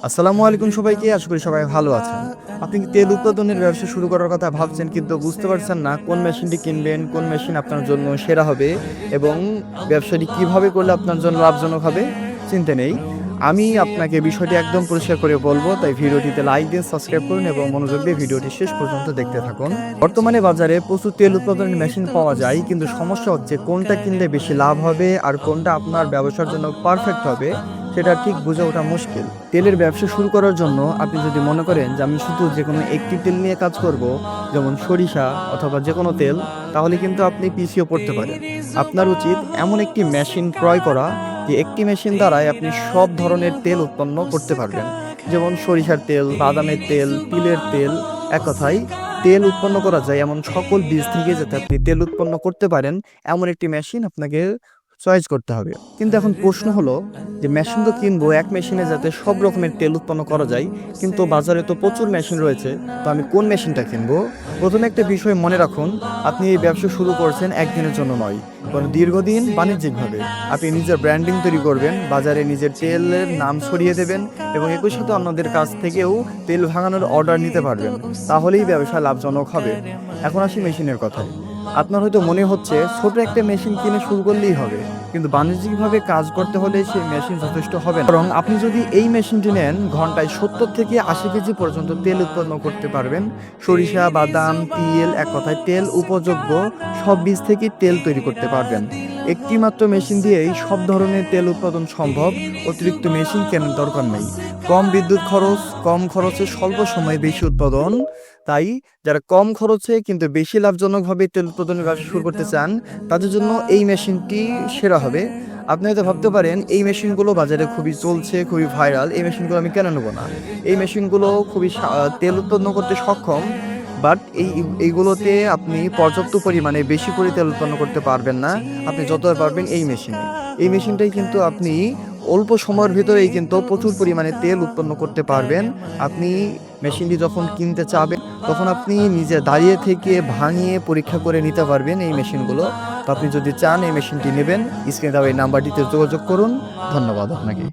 আসসালামু আলাইকুম সবাইকে, আশা করি সবাই ভালো আছেন। আপনি কি তেল উৎপাদনের ব্যবসা শুরু করার কথা ভাবছেন কিন্তু বুঝতে পারছেন না কোন মেশিনটি কিনবেন, কোন মেশিন আপনার জন্য সেরা হবে এবং ব্যবসাটি কীভাবে করলে আপনার জন্য লাভজনক হবে, চিন্তা নেই। আমি আপনাকে বিষয়টি একদম পরিষ্কার করে বলব, তাই ভিডিওটিতে লাইক দিয়ে সাবস্ক্রাইব করুন এবং মনোযোগ দিয়ে ভিডিওটি শেষ পর্যন্ত দেখতে থাকুন। বর্তমানে বাজারে প্রচুর তেল উৎপাদনের মেশিন পাওয়া যায়, কিন্তু সমস্যা হচ্ছে কোনটা কিনলে বেশি লাভ হবে আর কোনটা আপনার ব্যবসার জন্য পারফেক্ট হবে। সেটা ঠিক বুঝে ওঠা মুশকিল। তেলের ব্যবসা শুরু করার জন্য আপনি যদি মনে করেন যে আমি শুধু যে কোনো একটি তেল নিয়ে কাজ করব, যেমন সরিষা অথবা যে কোনো তেল, তাহলে কিন্তু আপনি পিছিয়ে পড়তে পারেন। আপনার উচিত এমন একটি মেশিন ক্রয় করা, যে একটি মেশিন দ্বারাই আপনি সব ধরনের তেল উৎপন্ন করতে পারবেন। যেমন সরিষার তেল, বাদামের তেল, তিলের তেল, এক কথায় তেল উৎপন্ন করা যায় এমন সকল বীজ থেকে যাতে আপনি তেল উৎপন্ন করতে পারেন, এমন একটি মেশিন আপনাকে চয়েস করতে হবে। কিন্তু এখন প্রশ্ন হলো যে মেশিন তো কিনবো, এক মেশিনে যাতে সব রকমের তেল উৎপন্ন করা যায়, কিন্তু বাজারে তো প্রচুর মেশিন রয়েছে, তো আমি কোন মেশিনটা কিনবো? প্রথমে একটা বিষয় মনে রাখুন, আপনি এই ব্যবসা শুরু করছেন একদিনের জন্য নয় কারণ দীর্ঘদিন বাণিজ্যিকভাবে। আপনি নিজের ব্র্যান্ডিং তৈরি করবেন, বাজারে নিজের তেলের নাম ছড়িয়ে দেবেন এবং একই সাথে অন্যদের কাছ থেকেও তেল ভাঙানোর অর্ডার নিতে পারবেন, তাহলেই ব্যবসা লাভজনক হবে। এখন আসি মেশিনের কথায়। আপনার হয়তো মনে হচ্ছে ছোট একটা মেশিন কিনে শুরু করলেই হবে, কিন্তু বাণিজ্যিকভাবে কাজ করতে হলে সেই মেশিন যথেষ্ট হবে না। বরং আপনি যদি এই মেশিনটি নেন, ঘন্টায় সত্তর থেকে আশি কেজি পর্যন্ত তেল উৎপন্ন করতে পারবেন। সরিষা, বাদাম, তিল, এক কথায় তেল উপযোগ্য সব বীজ থেকে তেল তৈরি করতে পারবেন। একটি মাত্র মেশিন দিয়েই সব ধরনের তেল উৎপাদন সম্ভব। অতিরিক্ত মেশিন কেনার দরকার নেই। কম বিদ্যুৎ খরচ, কম খরচে স্বল্প সময়ে বেশি উৎপাদন। তাই যারা কম খরচে কিন্তু বেশি লাভজনকভাবে তেল উৎপাদনের ব্যবসা শুরু করতে চান, তাদের জন্য এই মেশিনটি সেরা হবে। আপনি হয়তো ভাবতে পারেন, এই মেশিনগুলো বাজারে খুবই চলছে, খুবই ভাইরাল। এই মেশিনগুলো আমি কেন নেব না? এই মেশিনগুলো খুবই তেল উৎপন্ন করতে সক্ষম। বাট এই এইগুলোতে আপনি পর্যাপ্ত পরিমাণে বেশি করে তেল উৎপন্ন করতে পারবেন না। আপনি যতটা পারবেন এই মেশিনে। এই মেশিনটাই কিন্তু আপনি অল্প সময়ের ভিতরেই কিন্তু প্রচুর পরিমাণে তেল উৎপন্ন করতে পারবেন। আপনি মেশিনটি যখন কিনতে চাবেন, তখন আপনি নিজে দাঁড়িয়ে থেকে ভাঙিয়ে পরীক্ষা করে নিতে পারবেন এই মেশিনগুলো। তো আপনি যদি চান এই মেশিনটি নেবেন, স্ক্রিনে দেওয়া এই নাম্বারটিতে যোগাযোগ করুন। ধন্যবাদ আপনাকে।